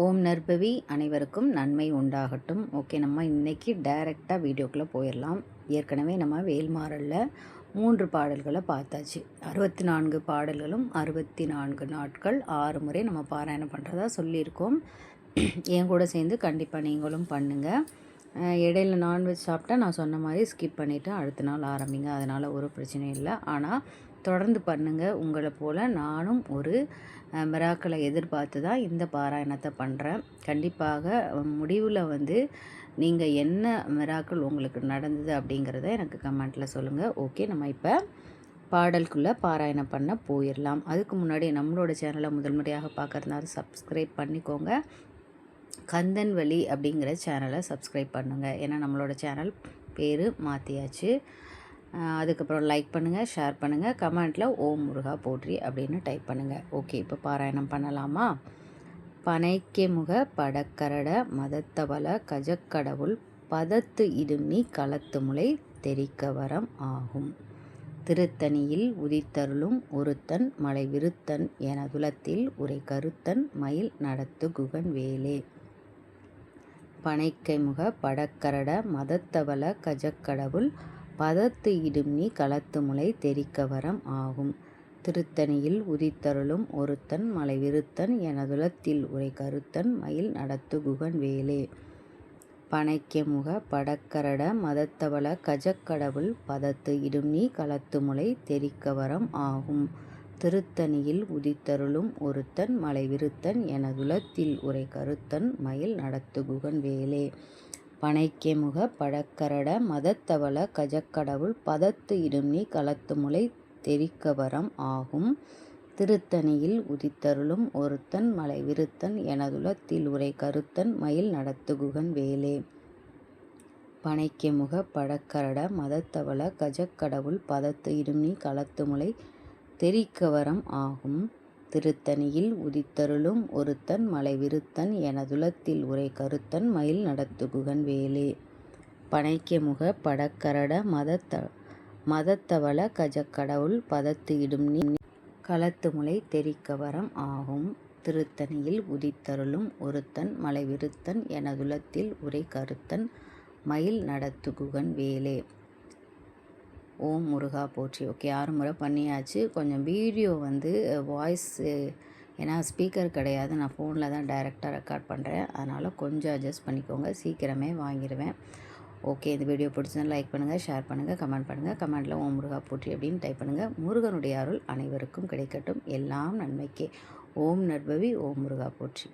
ஓம் நற்பவி அனைவருக்கும் நன்மை உண்டாகட்டும். ஓகே நம்ம இன்றைக்கி டைரெக்டாக வீடியோக்குள்ளே போயிடலாம் ஏற்கனவே நம்ம வேல்மாறலில் மூன்று பாடல்களை பார்த்தாச்சு. அறுபத்தி நான்கு பாடல்களும் அறுபத்தி நான்கு நாட்கள் ஆறு முறை நம்ம பாராயணம் பண்ணுறதா சொல்லியிருக்கோம். என் கூட சேர்ந்து கண்டிப்பாக நீங்களும் பண்ணுங்கள் இடையில நான்வெஜ் சாப்பிட்டா நான் சொன்ன மாதிரி ஸ்கிப் பண்ணிவிட்டு அடுத்த நாள் ஆரம்பிங்க. அதனால் ஒரு பிரச்சனையும் இல்லை. ஆனால் தொடர்ந்து பண்ணுங்கள் உங்களை போல் நானும் ஒரு மிராக்களை எதிர்பார்த்து தான் இந்த பாராயணத்தை பண்ணுறேன் கண்டிப்பாக முடிவில் வந்து நீங்கள் என்ன மிராக்கள் உங்களுக்கு நடந்தது அப்படிங்கிறத எனக்கு கமெண்ட்டில் சொல்லுங்கள் ஓகே நம்ம இப்போ பாடலுக்குள்ளே பாராயணம் பண்ண போயிடலாம் அதுக்கு முன்னாடி நம்மளோட சேனலை முதல் முறையாக பார்க்குறதுனால சப்ஸ்கிரைப் பண்ணிக்கோங்க. கந்தன் வழி அப்படிங்கிற சேனலை சப்ஸ்கிரைப் பண்ணுங்கள் ஏன்னா நம்மளோட சேனல் பேர் மாற்றியாச்சு அதுக்கப்புறம் லைக் பண்ணுங்கள் ஷேர் பண்ணுங்கள் கமெண்ட்டில் ஓம் முருகா போற்றி அப்படின்னு டைப் பண்ணுங்கள் ஓகே இப்போ பாராயணம் பண்ணலாமா? பனைக்கே முக படக்கரட மதத்தவள கஜக்கடவுள் பதத்து இடுமி களத்து முளை தெரிக்க வரம் ஆகும். திருத்தணியில் உதித்தருளும் ஒருத்தன் மலை விருத்தன் எனதுலத்தில் உரை கருத்தன் மயில் நடத்து குகன் வேலே. பனைக்கை முக படக்கரட மதத்தவள கஜக்கடவுள் பதத்து இடும்னி களத்து முளை தெரிக்க வரம் ஆகும். திருத்தணியில் உதித்தருளும் ஒருத்தன் மலை விருத்தன் எனதுலத்தில் உரை கருத்தன் மயில் நடத்து குகன் வேலே. பனைக்கமுக படக்கரட மதத்தவள கஜக்கடவுள் பதத்து இடும்னி களத்து முளை தெரிக்க வரம் ஆகும். திருத்தணியில் உதித்தருளும் ஒருத்தன் மலை விருத்தன் எனதுலத்தில் உரை கருத்தன் மயில் நடத்து குகன் வேலே. பனைக்கெமுக பழக்கரட மதத்தவள கஜக்கடவுள் பதத்து இடும்னி களத்துமுலை தெரிக்கவரம் ஆகும். திருத்தணியில் உதித்தருளும் ஒருத்தன் மலை விருத்தன் எனதுலத்தில் உரை கருத்தன் மயில் நடத்துகுகன் வேலே. பனைக்கெமுக பழக்கரட மதத்தவள கஜக்கடவுள் பதத்து இடும்னி களத்துமுலை தெரிக்கவரம் ஆகும். திருத்தணியில் உதித்தருளும் ஒருத்தன் மலைவிருத்தன் எனதுலத்தில் உரை கருத்தன் மயில் நடத்துகுகன் வேலே. முக படக்கரட மதத்த மதத்தவள கஜக்கடவுள் பதத்து இடும் நீ களத்து முளை தெரிக்கவரம் ஆகும். திருத்தணியில் உதித்தருளும் ஒருத்தன் மலைவிருத்தன் எனதுலத்தில் உரை கருத்தன் மயில் நடத்துகுகன் வேலே. ஓம் முருகா போற்றி. ஓகே ஆறு முறை பண்ணியாச்சு. கொஞ்சம் வீடியோ வந்து வாய்ஸ் ஏன்னா ஸ்பீக்கர் கிடையாது. நான் ஃபோனில் தான் டைரெக்டாக ரெக்கார்ட் பண்ணுறேன் அதனால் கொஞ்சம் அட்ஜஸ்ட் பண்ணிக்கோங்க. சீக்கிரமே வாங்கிடுவேன் ஓகே இந்த வீடியோ பிடிச்சதுன்னா லைக் பண்ணுங்கள் ஷேர் பண்ணுங்கள் கமெண்ட் பண்ணுங்கள் கமெண்ட்டில் ஓம் முருகா போற்றி அப்படின்னு டைப் பண்ணுங்கள் முருகனுடைய அருள் அனைவருக்கும் கிடைக்கட்டும். எல்லாம் நன்மைக்கே. ஓம் நர்பவி ஓம் முருகா போற்றி.